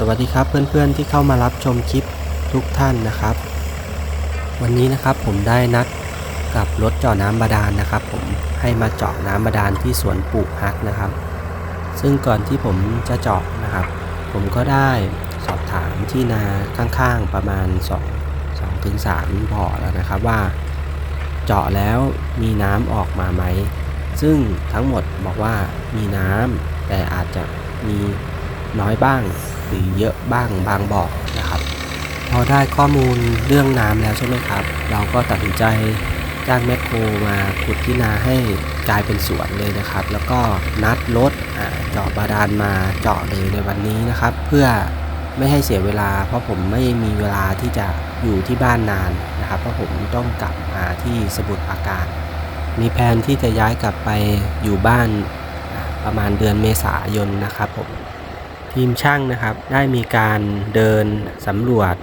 สวัสดีครับเพื่อนๆที่เข้ามารับชมคลิปทุกท่านนะครับ วันนี้นะครับผมได้นัดกับรถเจาะน้ำบาดาลนะครับ ผมให้มาเจาะน้ำบาดาลที่สวนปลูกฮักนะครับ ซึ่งก่อนที่ผมจะเจาะนะครับ ผมก็ได้สอบถามที่นาข้างๆประมาณ2 2ถึง3บ่อแล้วนะครับว่า เจาะแล้วมีน้ำออกมาไหม ซึ่งทั้งหมดบอกว่ามีน้ำแต่อาจจะมีน้อยบ้าง หรือเยอะบ้างบางบ่อนะครับ พอได้ข้อมูลเรื่องน้ำแล้วใช่ไหมครับ เราก็ตัดสินใจจ้างแมคโครมาขุดที่นาให้กลายเป็นสวนเลยนะครับ แล้วก็นัดรถเจาะบาดาลมาเจาะเลยในวันนี้นะครับ เพื่อไม่ให้เสียเวลา เพราะผมไม่มีเวลาที่จะอยู่ที่บ้านนานนะครับ เพราะผมต้องกลับมาที่สมุทรปราการ มีแผนที่จะย้ายกลับไปอยู่บ้านประมาณเดือนเมษายนนะครับผม ทีมช่างนะครับ ได้มีการเดินสำรวจ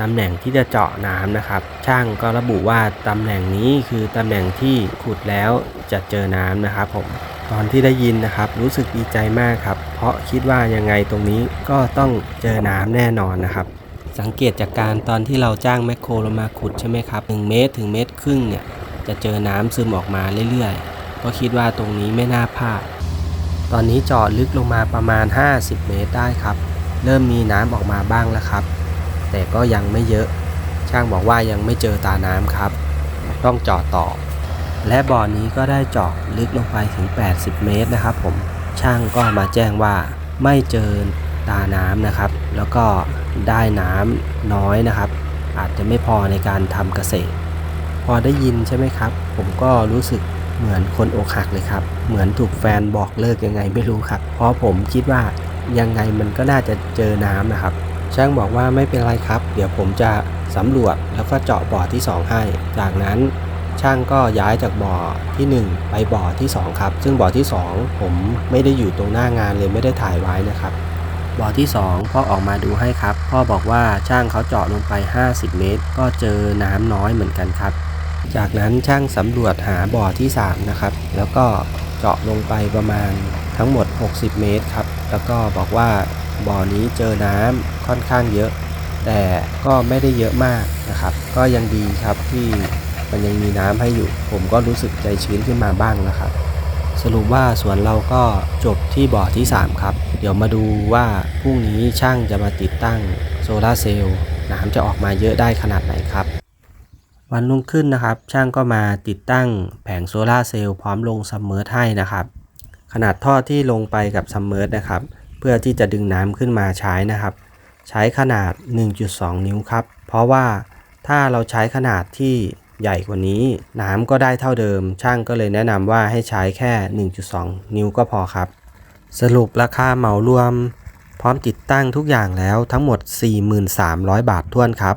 ตำแหน่งที่จะเจาะน้ำนะครับ ช่างก็ระบุว่าตำแหน่งนี้คือตำแหน่งที่ขุดแล้วจะเจอน้ำนะครับผมตอนที่ได้ยินนะครับ รู้สึกดีใจมากครับ เพราะคิดว่ายังไงตรงนี้ก็ต้องเจอน้ำแน่นอนนะครับ สังเกตจากการตอนที่เราจ้างแมคโครลงมาขุดใช่ไหมครับ1เมตรถึงเมตรครึ่งเนี่ยจะเจอน้ำซึมออกมาเรื่อยๆก็คิดว่าตรงนี้ไม่น่าพลาด ตอนนี้เจาะลึกลงมาประมาณ 50 เมตรได้ครับ เริ่มมีน้ำออกมาบ้างแล้วครับ แต่ก็ยังไม่เยอะ ช่างบอกว่ายังไม่เจอตาน้ำครับ ต้องเจาะต่อ และบ่อนี้ก็ได้เจาะลึกลงไปถึง 80 เมตรนะครับ ผม ช่างก็มาแจ้งว่าไม่เจอตาน้ำนะครับ แล้วก็ได้น้ำน้อยนะครับ อาจจะไม่พอในการทำเกษตร พอได้ยินใช่ไหมครับ ผมก็รู้สึก เหมือนคนอกหักเลยครับ เหมือนถูกแฟนบอกเลิกยังไงไม่รู้ครับ เพราะผมคิดว่ายังไงมันก็น่าจะเจอน้ำนะครับ ช่างบอกว่าไม่เป็นไรครับ เดี๋ยวผมจะสำรวจแล้วก็เจาะบ่อที่ 2 ให้ จากนั้นช่างก็ย้ายจากบ่อทีหนึ่1 ไปบ่อที่ 2 ครับ ซึ่งบ่อที่ 2 ผมไม่ได้อยู่ตรงหน้างานเลยไม่ได้ถ่ายไว้นะครับบ่อที่ 2 พ่อออกมาดูให้ครับ พ่อบอกว่าช่างเขาเจาะลงไป 50 เมตร ก็เจอน้ำน้อยเหมือนกันครับ จากนั้นช่างสำรวจหาบ่อที่ 3 นะครับ แล้วก็เจาะลงไปประมาณทั้งหมด 60 เมตรครับ แล้วก็บอกว่าบ่อนี้เจอน้ำค่อนข้างเยอะ แต่ก็ไม่ได้เยอะมากนะครับ ก็ยังดีครับที่มันยังมีน้ำให้อยู่ ผมก็รู้สึกใจชื้นขึ้นมาบ้างนะครับ สรุปว่าสวนเราก็จบที่บ่อที่ 3 ครับ เดี๋ยวมาดูว่าพรุ่งนี้ช่างจะมาติดตั้งโซลาร์เซลล์น้ำจะออกมาเยอะได้ขนาดไหนครับ วันรุ่งขึ้นนะครับ ช่างก็มาติดตั้งแผงโซลาร์เซลล์พร้อมลงซัมเมอร์ให้นะครับ ขนาดท่อที่ลงไปกับซัมเมอร์นะครับ เพื่อที่จะดึงน้ำขึ้นมาใช้นะครับ ใช้ขนาด 1.2 นิ้วครับ เพราะว่าถ้าเราใช้ขนาดที่ใหญ่กว่านี้ น้ำก็ได้เท่าเดิม ช่างก็เลยแนะนำว่าให้ใช้แค่ 1.2 นิ้วก็พอครับ สรุปราคาเหมารวม พร้อมติดตั้งทุกอย่างแล้วทั้งหมด 43,000 บาทท้วนครับ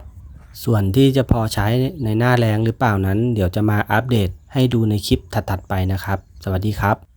ส่วนที่จะพอใช้ในหน้าแรงหรือเปล่านั้น เดี๋ยวจะมาอัปเดตให้ดูในคลิปถัดๆไปนะครับ สวัสดีครับ